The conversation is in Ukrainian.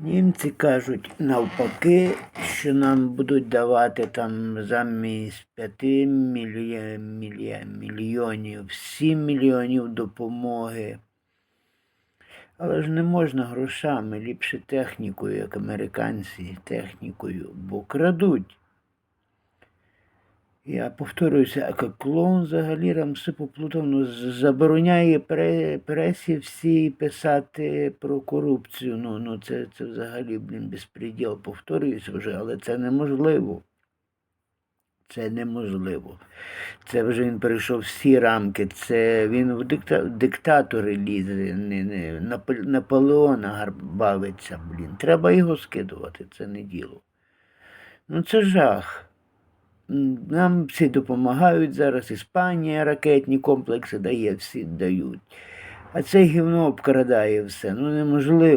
Німці кажуть навпаки, що нам будуть давати там замість 5 мільйонів, мільйонів 7 мільйонів допомоги. Але ж не можна грошами, ліпше технікою, як американці, технікою, бо крадуть. Я повторююся, а клоун взагалі Рамси поплутав, ну, забороняє пресі всі писати про корупцію. Ну, ну це, це взагалі, блін, безпреділ, повторююся вже, але це неможливо. Це неможливо. Це вже він перейшов всі рамки. Це він в дикта... диктатори лізе, не, не, Напол- Наполеона бавиться, блін. Треба його скидувати, це не діло. Ну це жах. Нам всі допомагають зараз. Іспанія ракетні комплекси дає, всі дають. А це гівно обкрадає все. Ну неможливо.